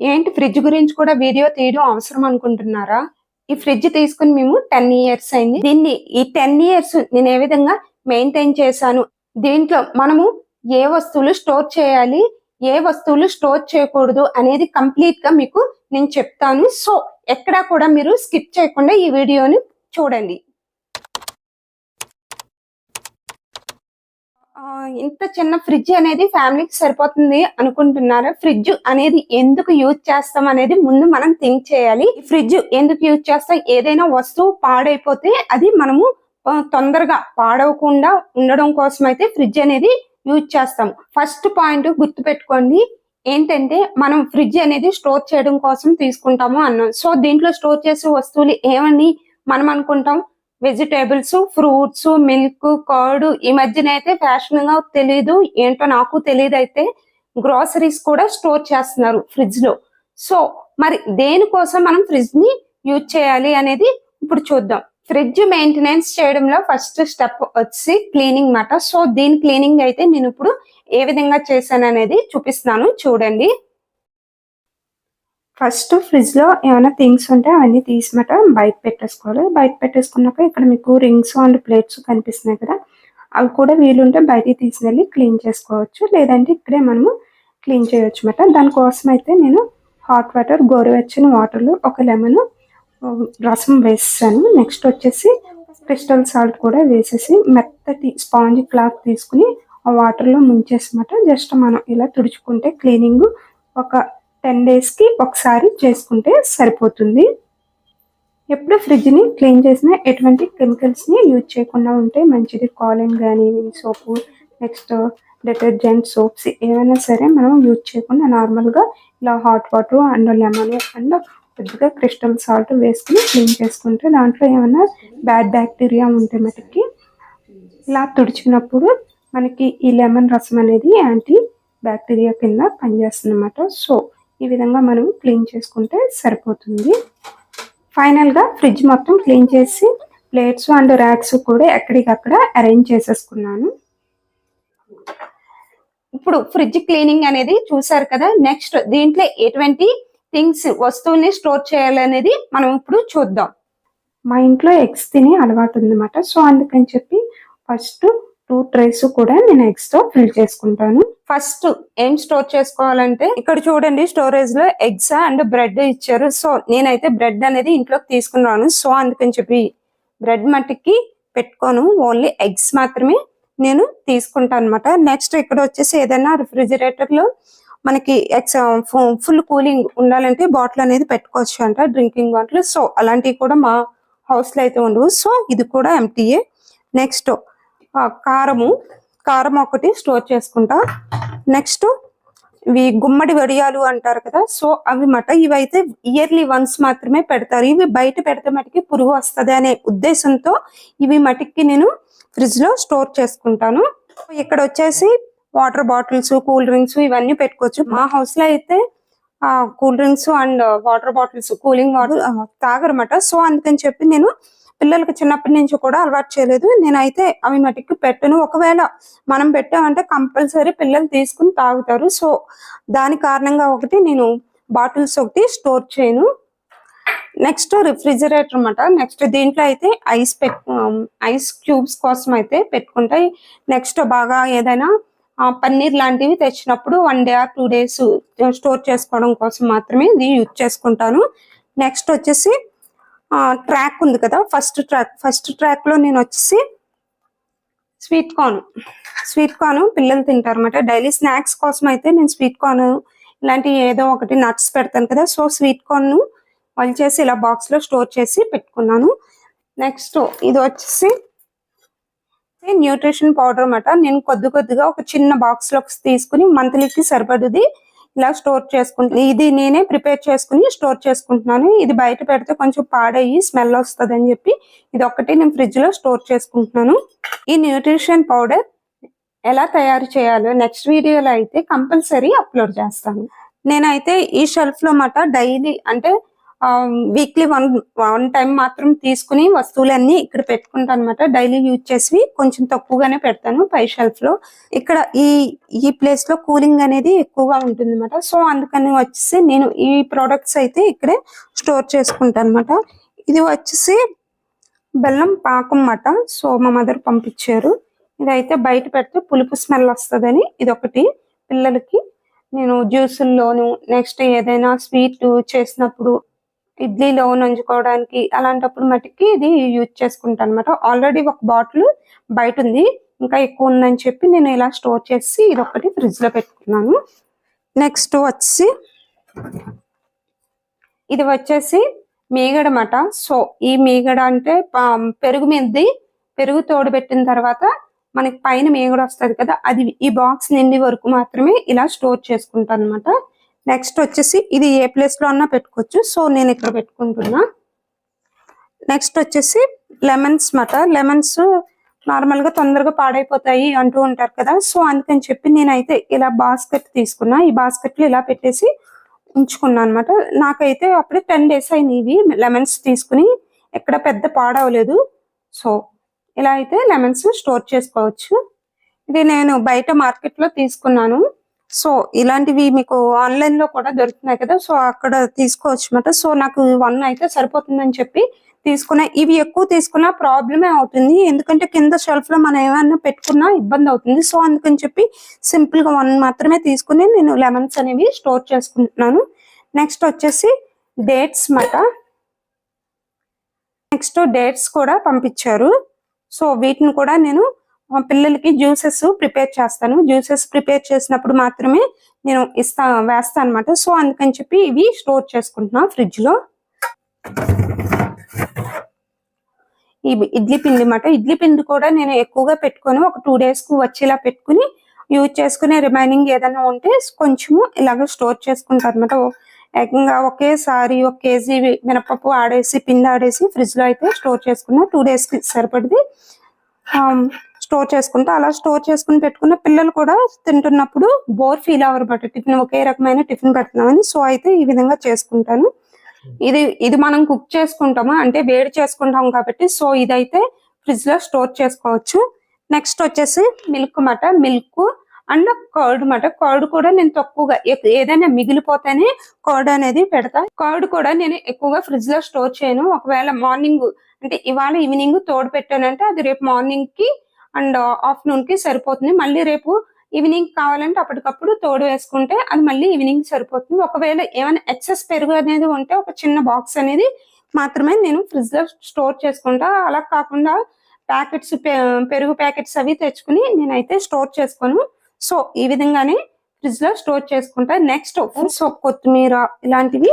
ఏంటి ఫ్రిడ్జ్ గురించి కూడా వీడియో తీయడం అవసరం అనుకుంటున్నారా? ఈ ఫ్రిడ్జ్ తీసుకుని మేము టెన్ ఇయర్స్ అయింది. దీన్ని ఈ టెన్ ఇయర్స్ నేను ఏ విధంగా మెయింటైన్ చేశాను? దీంట్లో మనము ఏ వస్తువులు స్టోర్ చేయాలి ఏ వస్తువులు స్టోర్ చేయకూడదు అనేది కంప్లీట్గా మీకు నేను చెప్తాను. సో ఎక్కడా కూడా మీరు స్కిప్ చేయకుండా ఈ వీడియోని చూడండి. ఇంత చిన్న ఫ్రిడ్జ్ అనేది ఫ్యామిలీకి సరిపోతుంది అనుకుంటున్నారా? ఫ్రిడ్జ్ అనేది ఎందుకు యూజ్ చేస్తాం అనేది ముందు మనం థింక్ చేయాలి. ఫ్రిడ్జ్ ఎందుకు యూజ్ చేస్తాం? ఏదైనా వస్తువు పాడైపోతే అది మనము తొందరగా పాడవకుండా ఉండడం కోసం అయితే ఫ్రిడ్జ్ అనేది యూజ్ చేస్తాం. ఫస్ట్ పాయింట్ గుర్తు పెట్టుకోండి. ఏంటంటే మనం ఫ్రిడ్జ్ అనేది స్టోర్ చేయడం కోసం తీసుకుంటాము అన్నాం. సో దీంట్లో స్టోర్ చేసే వస్తువులు ఏమని మనం అనుకుంటాం? వెజిటేబుల్స్ ఫ్రూట్స్ మిల్క్ కర్డ్ ఈ మధ్యన అయితే ఫ్యాషన్గా తెలీదు. ఏంటో నాకు తెలియదు అయితే గ్రోసరీస్ కూడా స్టోర్ చేస్తున్నారు ఫ్రిడ్జ్లో సో మరి దేనికోసం మనం ఫ్రిడ్జ్ని యూజ్ చేయాలి అనేది ఇప్పుడు చూద్దాం. ఫ్రిడ్జ్ మెయింటెనెన్స్ చేయడంలో ఫస్ట్ స్టెప్ వచ్చి క్లీనింగ్ మాట. సో దీని క్లీనింగ్ అయితే నేను ఇప్పుడు ఏ విధంగా చేశాను అనేది చూపిస్తున్నాను చూడండి. ఫస్ట్ ఫ్రిడ్జ్లో ఏమైనా థింగ్స్ ఉంటే అవన్నీ తీసిమట బయట పెట్టేసుకోవాలి. బయట పెట్టేసుకున్నాక ఇక్కడ మీకు రింగ్స్ అండ్ ప్లేట్స్ కనిపిస్తున్నాయి కదా అవి కూడా వీలుంటే బయటికి తీసుకెళ్ళి క్లీన్ చేసుకోవచ్చు. లేదంటే ఇక్కడే మనము క్లీన్ చేయొచ్చు అనమాట దానికోసం అయితే నేను హాట్ వాటర్ గోరువెచ్చని వాటర్లో ఒక లెమన్ రసం వేసాను నెక్స్ట్ వచ్చేసి క్రిస్టల్ సాల్ట్ కూడా వేసేసి మెత్తటి స్పాంజ్ క్లాత్ తీసుకుని ఆ వాటర్లో ముంచేసమాట జస్ట్ మనం ఇలా తుడుచుకుంటే క్లీనింగ్ ఒక టెన్ డేస్కి ఒకసారి చేసుకుంటే సరిపోతుంది. ఎప్పుడు ఫ్రిడ్జ్ని క్లీన్ చేసినా ఎటువంటి కెమికల్స్ని యూజ్ చేయకుండా ఉంటే మంచిది. కాలిన్ కానీ సోపు నెక్స్ట్ డిటర్జెంట్ సోప్స్ ఏమైనా సరే మనం యూజ్ చేయకుండా నార్మల్గా ఇలా hot water and lemon and కొద్దిగా క్రిస్టల్ సాల్ట్ వేసుకుని క్లీన్ చేసుకుంటే దాంట్లో ఏమైనా బ్యాడ్ బ్యాక్టీరియా ఉంటే మటుకి ఇలా తుడిచినప్పుడు మనకి ఈ లెమన్ రసం అనేది యాంటీ బ్యాక్టీరియా కింద పనిచేస్తుంది అన్నమాట సో ఈ విధంగా మనం క్లీన్ చేసుకుంటే సరిపోతుంది. ఫైనల్గా ఫ్రిడ్జ్ మొత్తం క్లీన్ చేసి ప్లేట్స్ అండ్ ర్యాక్స్ కూడా ఎక్కడికక్కడ అరేంజ్ చేసేసుకున్నాను. ఇప్పుడు ఫ్రిడ్జ్ క్లీనింగ్ అనేది చూసారు కదా నెక్స్ట్ దీంట్లో ఎటువంటి థింగ్స్ వస్తువుల్ని స్టోర్ చేయాలనేది మనం ఇప్పుడు చూద్దాం. మా ఇంట్లో ఎగ్స్ తినే అలవాటు ఉందన్నమాట. సో అందుకని చెప్పి ఫస్ట్ టూ రైస్ కూడా నేను ఎగ్స్తో ఫిల్ చేసుకుంటాను. ఫస్ట్ ఏం స్టోర్ చేసుకోవాలంటే ఇక్కడ చూడండి స్టోరేజ్లో ఎగ్స్ అండ్ బ్రెడ్ ఇచ్చారు. సో నేనైతే బ్రెడ్ అనేది ఇంట్లోకి తీసుకున్నాను. సో అందుకని చెప్పి బ్రెడ్ మట్టికి పెట్టుకోను. ఓన్లీ ఎగ్స్ మాత్రమే నేను తీసుకుంటాను అనమాట నెక్స్ట్ ఇక్కడ వచ్చేసి ఏదైనా రిఫ్రిజిరేటర్లో మనకి ఎక్స్ ఫుల్ కూలింగ్ ఉండాలంటే బాటిల్ అనేది పెట్టుకోవచ్చు అంట డ్రింకింగ్ బాటిల్ సో అలాంటివి కూడా మా హౌస్లో అయితే ఉండవు. సో ఇది కూడా ఎంటీఏ. నెక్స్ట్ కారము కారం ఒకటి స్టోర్ చేసుకుంటా. నెక్స్ట్ ఇవి గుమ్మడి వడియాలు అంటారు కదా సో అవి మట ఇవైతే ఇయర్లీ వన్స్ మాత్రమే పెడతారు. ఇవి బయట పెడితే మటుకి పురుగు వస్తుంది అనే ఉద్దేశంతో ఇవి మటుకి నేను ఫ్రిడ్జ్లో స్టోర్ చేసుకుంటాను. ఇక్కడ వచ్చేసి వాటర్ బాటిల్స్ కూల్ డ్రింక్స్ ఇవన్నీ పెట్టుకోవచ్చు. మా హౌస్లో అయితే cool drinks and water bottles cooling water తాగరమాట so అందుకని చెప్పి నేను పిల్లలకి చిన్నప్పటి నుంచి కూడా అలవాటు చేయలేదు. నేనైతే అవి మటుకు పెట్టను. ఒకవేళ మనం పెట్టామంటే కంపల్సరీ పిల్లలు తీసుకుని తాగుతారు. సో దాని కారణంగా ఒకటి నేను బాటిల్స్ ఒకటి స్టోర్ చేయను. నెక్స్ట్ రిఫ్రిజిరేటర్ అన్నమాట. నెక్స్ట్ దీంట్లో అయితే ఐస్ పెట్టు ఐస్ క్యూబ్స్ కోసం అయితే పెట్టుకుంటాయి. నెక్స్ట్ బాగా ఏదైనా పన్నీర్ లాంటివి తెచ్చినప్పుడు one day or two days store చేసుకోవడం కోసం మాత్రమే ఇది యూజ్ చేసుకుంటాను. నెక్స్ట్ వచ్చేసి ట్రాక్ ఉంది కదా ఫస్ట్ ట్రాక్ ఫస్ట్ ట్రాక్లో నేను వచ్చేసి స్వీట్ కార్న్ స్వీట్ కార్న్ పిల్లలు తింటారు అనమాట డైలీ స్నాక్స్ కోసం అయితే నేను స్వీట్ కార్న్ ఇలాంటి ఏదో ఒకటి నట్స్ పెడతాను కదా సో స్వీట్ కార్న్ వాళ్ళు చేసి ఇలా బాక్స్లో స్టోర్ చేసి పెట్టుకున్నాను. నెక్స్ట్ ఇది వచ్చేసి న్యూట్రిషన్ పౌడర్ అన్నమాట. నేను కొద్ది కొద్దిగా ఒక చిన్న బాక్స్లో తీసుకుని మంత్లీకి సరిపడుది ఇలా స్టోర్ చేసుకుంటాను ఇది నేనే ప్రిపేర్ చేసుకుని స్టోర్ చేసుకుంటున్నాను. ఇది బయట పెడితే కొంచెం పాడయ్యి స్మెల్ వస్తుంది అని చెప్పి ఇది ఒక్కటి నేను ఫ్రిడ్జ్లో స్టోర్ చేసుకుంటున్నాను. ఈ న్యూట్రిషన్ పౌడర్ ఎలా తయారు చేయాలో నెక్స్ట్ వీడియోలో అయితే కంపల్సరీ అప్లోడ్ చేస్తాను. నేనైతే ఈ షెల్ఫ్లో మాట డైలీ అంటే వీక్లీ వన్ వన్ టైం మాత్రం తీసుకుని వస్తువులన్నీ ఇక్కడ పెట్టుకుంటాను అనమాట డైలీ యూజ్ చేసి కొంచెం తక్కువగానే పెడతాను పై షెల్ఫ్లో. ఇక్కడ ఈ ఈ ప్లేస్లో కూలింగ్ అనేది ఎక్కువగా ఉంటుంది అనమాట సో అందుకని వచ్చేసి నేను ఈ ప్రోడక్ట్స్ అయితే ఇక్కడే స్టోర్ చేసుకుంటాను అనమాట ఇది వచ్చేసి బెల్లం పాకం మాట సో మా మదర్ పంపించారు. ఇదైతే బయట పెడితే పులుపు స్మెల్ వస్తుందని. ఇది ఒకటి పిల్లలకి నేను జ్యూసుల్లోను నెక్స్ట్ ఏదైనా స్వీట్ చేసినప్పుడు ఇడ్లీలో నంచుకోవడానికి అలాంటప్పుడు మటుకి ఇది యూజ్ చేసుకుంటాను అనమాట ఆల్రెడీ ఒక బాటిల్ బయట ఉంది. ఇంకా ఎక్కువ ఉందని చెప్పి నేను ఇలా స్టోర్ చేసి ఇది ఒకటి ఫ్రిడ్జ్లో పెట్టుకున్నాను. నెక్స్ట్ వచ్చి ఇది వచ్చేసి మీగడమాట సో ఈ మీగడ అంటే పెరుగు మీదది పెరుగు తోడు పెట్టిన తర్వాత మనకి పైన మీగడ వస్తుంది కదా అది ఈ బాక్స్ నిండి వరకు మాత్రమే ఇలా స్టోర్ చేసుకుంటాను అనమాట నెక్స్ట్ వచ్చేసి ఇది ఏ ప్లేస్లో అన్నా పెట్టుకోవచ్చు. సో నేను ఇక్కడ పెట్టుకుంటున్నా. నెక్స్ట్ వచ్చేసి లెమన్స్ మాట. లెమన్స్ నార్మల్గా తొందరగా పాడైపోతాయి అంటూ ఉంటారు కదా. సో అందుకని చెప్పి నేనైతే ఇలా బాస్కెట్ తీసుకున్నా. ఈ బాస్కెట్లు ఇలా పెట్టేసి ఉంచుకున్నా అనమాట నాకైతే అప్పుడే టెన్ డేస్ అయింది ఇవి. లెమన్స్ తీసుకుని ఎక్కడ పెద్ద పాడవలేదు. సో ఇలా అయితే లెమన్స్ స్టోర్ చేసుకోవచ్చు. ఇది నేను బయట మార్కెట్లో తీసుకున్నాను. సో ఇలాంటివి మీకు ఆన్లైన్లో కూడా దొరుకుతున్నాయి కదా సో అక్కడ తీసుకోవచ్చు సో నాకు వన్ అయితే సరిపోతుందని చెప్పి తీసుకున్నా. ఇవి ఎక్కువ తీసుకున్నా ప్రాబ్లమే అవుతుంది. ఎందుకంటే కింద షెల్ఫ్లో మనం ఏమైనా పెట్టుకున్నా ఇబ్బంది అవుతుంది. సో అందుకని చెప్పి సింపుల్గా వన్ మాత్రమే తీసుకుని నేను లెమన్స్ అనేవి స్టోర్ చేసుకుంటున్నాను. నెక్స్ట్ వచ్చేసి డేట్స్ మాట నెక్స్ట్ డేట్స్ కూడా పంపించారు. సో వీటిని కూడా నేను పిల్లలకి జ్యూసెస్ ప్రిపేర్ చేస్తాను. జ్యూసెస్ ప్రిపేర్ చేసినప్పుడు మాత్రమే నేను ఇస్తా వేస్తాను అనమాట సో అందుకని చెప్పి ఇవి స్టోర్ చేసుకుంటున్నా ఫ్రిడ్జ్లో ఈ ఇడ్లీ పిండి అనమాట ఇడ్లీ పిండి కూడా నేను ఎక్కువగా పెట్టుకొని ఒక టూ డేస్కు వచ్చేలా పెట్టుకుని యూజ్ చేసుకునే రిమైనింగ్ ఏదైనా ఉంటే కొంచెము ఇలాగ స్టోర్ చేసుకుంటాను అనమాట ఏకంగా ఒకేసారి ఒక కేజీ మినపప్పు ఆడేసి పిండి ఆడేసి ఫ్రిడ్జ్లో అయితే స్టోర్ చేసుకున్నా టూ డేస్కి సరిపడింది స్టోర్ చేసుకుంటా అలా స్టోర్ చేసుకుని పెట్టుకున్న పిల్లలు కూడా తింటున్నప్పుడు బోర్ ఫీల్ అవ్వరు బట్ టిఫిన్ ఒకే రకమైన టిఫిన్ పెడుతున్నామని సో అయితే ఈ విధంగా చేసుకుంటాను. ఇది ఇది మనం కుక్ చేసుకుంటాము? అంటే వేడి చేసుకుంటాం కాబట్టి సో ఇదైతే ఫ్రిడ్జ్లో స్టోర్ చేసుకోవచ్చు. నెక్స్ట్ వచ్చేసి మిల్క్ మాట మిల్క్ అండ్ కర్డ్ మాట కర్డ్ కూడా నేను తక్కువగా ఏదైనా మిగిలిపోతేనే కర్డ్ అనేది పెడతా. కర్డ్ కూడా నేను ఎక్కువగా ఫ్రిడ్జ్లో స్టోర్ చేయను. ఒకవేళ మార్నింగ్ అంటే ఇవాళ ఈవినింగ్ తోడు పెట్టానంటే అది రేపు మార్నింగ్కి అండ్ ఆఫ్టర్నూన్కి సరిపోతుంది. మళ్ళీ రేపు ఈవినింగ్ కావాలంటే అప్పటికప్పుడు తోడు వేసుకుంటే అది మళ్ళీ ఈవినింగ్ సరిపోతుంది. ఒకవేళ ఏమైనా ఎక్సెస్ పెరుగు అనేది ఉంటే ఒక చిన్న బాక్స్ అనేది మాత్రమే నేను ఫ్రిడ్జ్లో స్టోర్ చేసుకుంటా. అలా కాకుండా ప్యాకెట్స్ పెరుగు ప్యాకెట్స్ అవి తెచ్చుకుని నేనైతే స్టోర్ చేసుకోను. సో ఈ విధంగానే ఫ్రిడ్జ్లో స్టోర్ చేసుకుంటా. నెక్స్ట్ సో కొత్తిమీర ఇలాంటివి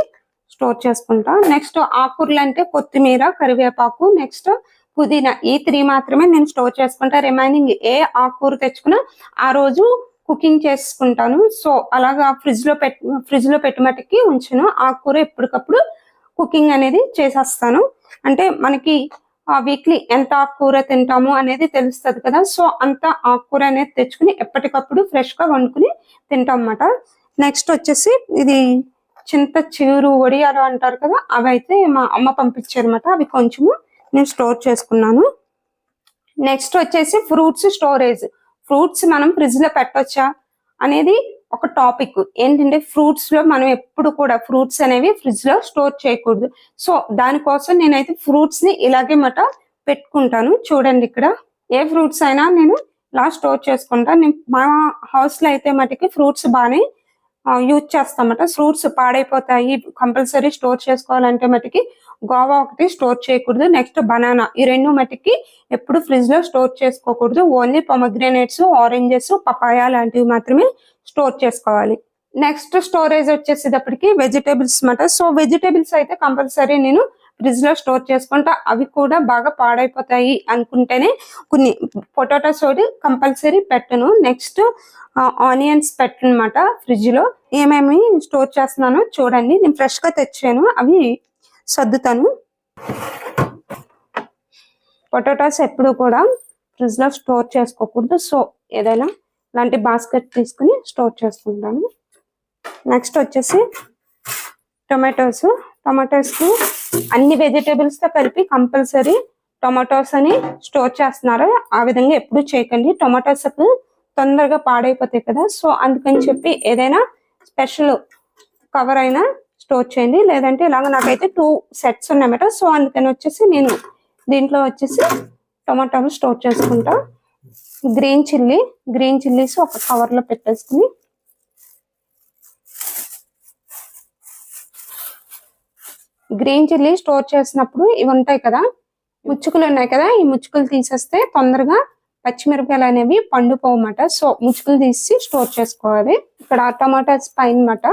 స్టోర్ చేసుకుంటా. నెక్స్ట్ ఆకుకూరలు అంటే కొత్తిమీర కరివేపాకు. నెక్స్ట్ పుదీనా ఈ త్రీ మాత్రమే నేను స్టోర్ చేసుకుంటా. రిమైనింగ్ ఏ ఆకుకూర తెచ్చుకున్నా ఆ రోజు కుకింగ్ చేసుకుంటాను. సో అలాగా ఫ్రిడ్జ్లో పెట్ ఫ్రిడ్జ్లో పెట్టుమటికి ఉంచును. ఆకుకూర ఎప్పటికప్పుడు కుకింగ్ అనేది చేసేస్తాను. అంటే మనకి వీక్లీ ఎంత ఆకుకూర తింటాము అనేది తెలుస్తుంది కదా. సో అంత ఆకుకూర అనేది తెచ్చుకుని ఎప్పటికప్పుడు ఫ్రెష్గా వండుకుని తింటాం అన్నమాట నెక్స్ట్ వచ్చేసి ఇది చింత చిగురు వడియాలు అంటారు కదా అవి అయితే మా అమ్మ పంపించారు అనమాట అవి కొంచెము నేను స్టోర్ చేసుకున్నాను. నెక్స్ట్ వచ్చేసి ఫ్రూట్స్ స్టోరేజ్. ఫ్రూట్స్ మనం ఫ్రిడ్జ్లో పెట్టొచ్చా? అనేది ఒక టాపిక్. ఏంటంటే ఫ్రూట్స్లో మనం ఎప్పుడు కూడా ఫ్రూట్స్ అనేవి ఫ్రిడ్జ్లో స్టోర్ చేయకూడదు. సో దానికోసం నేనైతే ఫ్రూట్స్ని ఇలాగే మట పెట్టుకుంటాను. చూడండి ఇక్కడ. ఏ ఫ్రూట్స్ అయినా నేను ఇలా స్టోర్ చేసుకుంటాను నేను మా హౌస్లో అయితే మటుకి ఫ్రూట్స్ బాగానే యూజ్ చేస్తామట ఫ్రూట్స్ పాడైపోతాయి. కంపల్సరీ స్టోర్ చేసుకోవాలంటే మటుకి గోవా ఒకటి స్టోర్ చేయకూడదు. Next banana. ఈ రెండు మటుకి ఎప్పుడు ఫ్రిడ్జ్లో స్టోర్ చేసుకోకూడదు. ఓన్లీ పొమగ్రానేట్స్ ఆరెంజెస్ పపాయ లాంటివి మాత్రమే స్టోర్ చేసుకోవాలి. నెక్స్ట్ స్టోరేజ్ వచ్చేసేటప్పటికి వెజిటేబుల్స్ మాట. సో వెజిటేబుల్స్ అయితే కంపల్సరీ నేను ఫ్రిడ్జ్లో స్టోర్ చేసుకుంటా. అవి కూడా బాగా పాడైపోతాయి అనుకుంటేనే కొన్ని పొటాటోస్ ఒకటి కంపల్సరీ పెట్టను. నెక్స్ట్ ఆనియన్స్ పెట్టనమాట ఫ్రిడ్జ్లో ఏమేమి స్టోర్ చేస్తున్నానో చూడండి. నేను ఫ్రెష్గా తెచ్చాను. అవి సర్దుతాను. పొటాటోస్ ఎప్పుడు కూడా ఫ్రిడ్జ్లో స్టోర్ చేసుకోకూడదు. సో ఏదైనా ఇలాంటి బాస్కెట్ తీసుకుని స్టోర్ చేసుకుంటాను. నెక్స్ట్ వచ్చేసి టొమాటోస్. టొమాటోస్కి అన్ని వెజిటేబుల్స్తో కలిపి కంపల్సరీ టొమాటోస్ అని స్టోర్ చేస్తున్నారు. ఆ విధంగా ఎప్పుడు చేయకండి. టొమాటోస్ తొందరగా పాడైపోతాయి కదా. సో అందుకని చెప్పి ఏదైనా స్పెషల్ కవర్ అయినా స్టోర్ చేయండి. లేదంటే ఇలాగ నాకైతే టూ సెట్స్ ఉన్నాయన్నమాట. సో అందుకని వచ్చేసి నేను దీంట్లో వచ్చేసి టొమాటోలు స్టోర్ చేసుకుంటా. గ్రీన్ చిల్లీ గ్రీన్ చిల్లీస్ ఒక కవర్లో పెట్టేసుకుని. గ్రీన్ చిల్లీ స్టోర్ చేసినప్పుడు ఇవి ఉంటాయి కదా ముచ్చుకులు ఉన్నాయి కదా ఈ ముచ్చుకులు తీసేస్తే తొందరగా పచ్చిమిరపకాయలు అనేవి పండుపోవన్నమాట. సో ముచ్చుకులు తీసి స్టోర్ చేసుకోవాలి. ఇక్కడ టమాటాస్ పైన మాట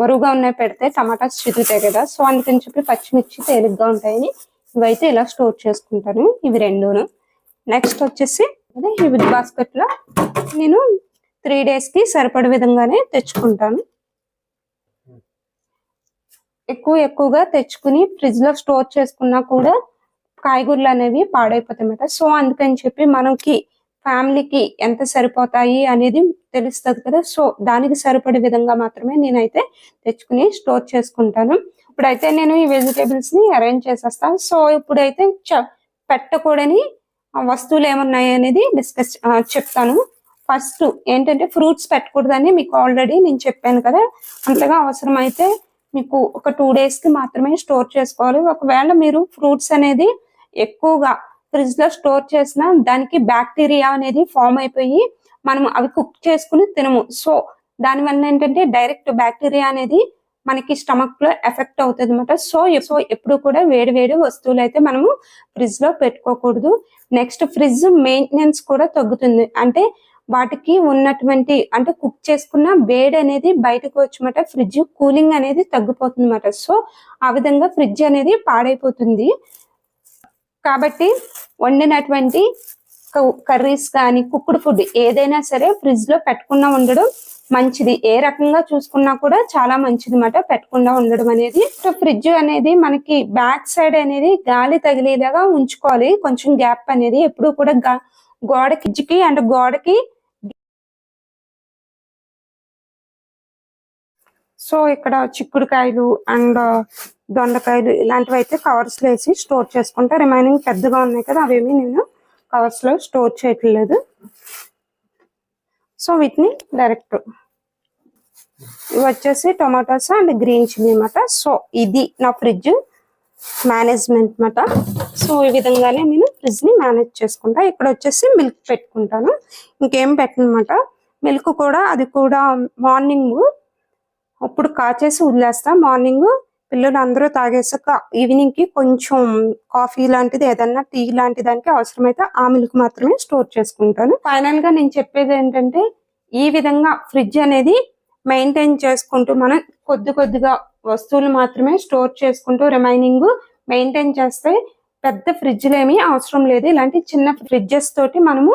బరువుగా ఉన్నాయి పెడితే టమాటాస్ చిరుగుతాయి కదా. సో అందుకని చెప్పి పచ్చిమిర్చి తేలిగ్గా ఉంటాయని ఇవైతే ఇలా స్టోర్ చేసుకుంటాను. ఇవి రెండును. నెక్స్ట్ వచ్చేసి అదే ఈ బిగ్ బాస్కెట్లో నేను త్రీ డేస్కి సరిపడే విధంగానే తెచ్చుకుంటాను. ఎక్కువ ఎక్కువగా తెచ్చుకుని ఫ్రిడ్జ్లో స్టోర్ చేసుకున్నా కూడా కాయగూరలు అనేవి పాడైపోతాయి అన్నమాట సో అందుకని చెప్పి మనకి ఫ్యామిలీకి ఎంత సరిపోతాయి అనేది తెలుస్తుంది కదా. సో దానికి సరిపడే విధంగా మాత్రమే నేనైతే తెచ్చుకుని స్టోర్ చేసుకుంటాను. ఇప్పుడైతే నేను ఈ వెజిటేబుల్స్ని అరేంజ్ చేసేస్తాను సో ఇప్పుడైతే చ- పెట్టకూడని వస్తువులు ఏమున్నాయి అనేది డిస్కస్ చెప్తాను. ఫస్ట్ ఏంటంటే ఫ్రూట్స్ పెట్టకూడదని మీకు ఆల్రెడీ నేను చెప్పాను కదా. అంతగా అవసరమైతే మీకు ఒక టూ డేస్కి మాత్రమే స్టోర్ చేసుకోవాలి. ఒకవేళ మీరు ఫ్రూట్స్ అనేది ఎక్కువగా ఫ్రిడ్జ్లో స్టోర్ చేసిన దానికి బ్యాక్టీరియా అనేది ఫామ్ అయిపోయి మనం అవి కుక్ చేసుకుని తినము. సో దాని వల్ల ఏంటంటే డైరెక్ట్ బ్యాక్టీరియా అనేది మనకి స్టమక్లో ఎఫెక్ట్ అవుతుంది అనమాట సో సో ఎప్పుడు కూడా వేడి వేడి వస్తువులు అయితే మనము ఫ్రిడ్జ్లో పెట్టుకోకూడదు. నెక్స్ట్ ఫ్రిడ్జ్ మెయింటెనెన్స్ కూడా తగ్గుతుంది. అంటే వాటికి ఉన్నటువంటి అంటే కుక్ చేసుకున్న వేడి అనేది బయటకు వచ్చమాట. ఫ్రిడ్జ్ కూలింగ్ అనేది తగ్గిపోతుంది అనమాట సో ఆ విధంగా ఫ్రిడ్జ్ అనేది పాడైపోతుంది. కాబట్టి వండినటువంటి కర్రీస్ కానీ కుక్కుడు ఫుడ్ ఏదైనా సరే ఫ్రిడ్జ్లో పెట్టకుండా ఉండడం మంచిది. ఏ రకంగా చూసుకున్నా కూడా చాలా మంచిది అన్నమాట పెట్టకుండా ఉండడం అనేది. సో ఫ్రిడ్జ్ అనేది మనకి బ్యాక్ సైడ్ అనేది గాలి తగిలేలాగా ఉంచుకోవాలి. కొంచెం గ్యాప్ అనేది ఎప్పుడు కూడా గోడకి ఫ్రిడ్జ్కి అండ్ గోడకి సో ఇక్కడ చిక్కుడుకాయలు అండ్ దొండకాయలు ఇలాంటివి అయితే కవర్స్లో వేసి స్టోర్ చేసుకుంటా రిమైనింగ్ పెద్దగా ఉన్నాయి కదా అవేమి నేను కవర్స్లో స్టోర్ చేయట్లేదు. సో వీటిని డైరెక్ట్ ఇవి వచ్చేసి టొమాటోస్ అండ్ గ్రీన్ చిల్లీ అన్నమాట. సో ఇది నా ఫ్రిడ్జ్ మేనేజ్మెంట్ అన్నమాట. సో ఈ విధంగానే నేను ఫ్రిడ్జ్ని మేనేజ్ చేసుకుంటా. ఇక్కడ వచ్చేసి మిల్క్ పెట్టుకుంటాను. ఇంకేం పెట్టనమాట మిల్క్ కూడా అది కూడా మార్నింగ్ అప్పుడు కాచేసి వదిలేస్తా. మార్నింగ్ పిల్లలు అందరూ తాగేసాక ఈవినింగ్కి కొంచెం కాఫీ లాంటిది ఏదన్నా టీ లాంటి దానికి అవసరమైతే ఆ మిల్క్ మాత్రమే స్టోర్ చేసుకుంటాను. ఫైనల్గా నేను చెప్పేది ఏంటంటే ఈ విధంగా ఫ్రిడ్జ్ అనేది మెయింటైన్ చేసుకుంటూ మనం కొద్ది కొద్దిగా వస్తువులు మాత్రమే స్టోర్ చేసుకుంటూ రిమైనింగ్ మెయింటైన్ చేస్తే పెద్ద ఫ్రిడ్జ్లు ఏమీ అవసరం లేదు. ఇలాంటి చిన్న ఫ్రిడ్జెస్ తోటి మనము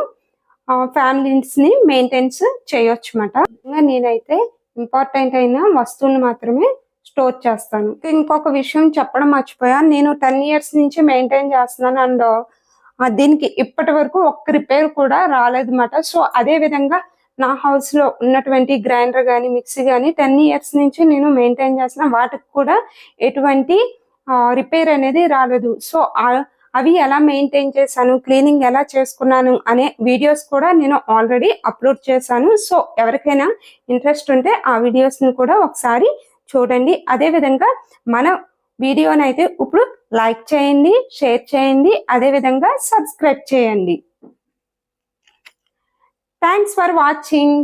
ఫ్యామిలీస్ని మెయింటైన్స్ చేయొచ్చు అన్నమాట. నేనైతే ఇంపార్టెంట్ అయిన వస్తువులు మాత్రమే స్టోర్ చేస్తాను. ఇంకొక విషయం చెప్పడం మర్చిపోయాను. నేను టెన్ ఇయర్స్ నుంచి మెయింటైన్ చేస్తున్నాను అండ్ దీనికి ఇప్పటి వరకు ఒక్క రిపేర్ కూడా రాలేదన్నమాట. సో అదే విధంగా నా హౌస్లో ఉన్నటువంటి గ్రైండర్ కానీ మిక్సీ కానీ టెన్ ఇయర్స్ నుంచి నేను మెయింటైన్ చేసిన వాటికి కూడా ఎటువంటి రిపేర్ అనేది రాలేదు. సో అవి ఎలా మెయింటైన్ చేశాను క్లీనింగ్ ఎలా చేసుకున్నాను అనే వీడియోస్ కూడా నేను ఆల్రెడీ అప్లోడ్ చేశాను. సో ఎవరికైనా ఇంట్రెస్ట్ ఉంటే ఆ వీడియోస్ని కూడా ఒకసారి చూడండి. అదే విధంగా మన వీడియోని అయితే ఇప్పుడు లైక్ చేయండి షేర్ చేయండి అదే విధంగా సబ్స్క్రైబ్ చేయండి. Thanks for watching.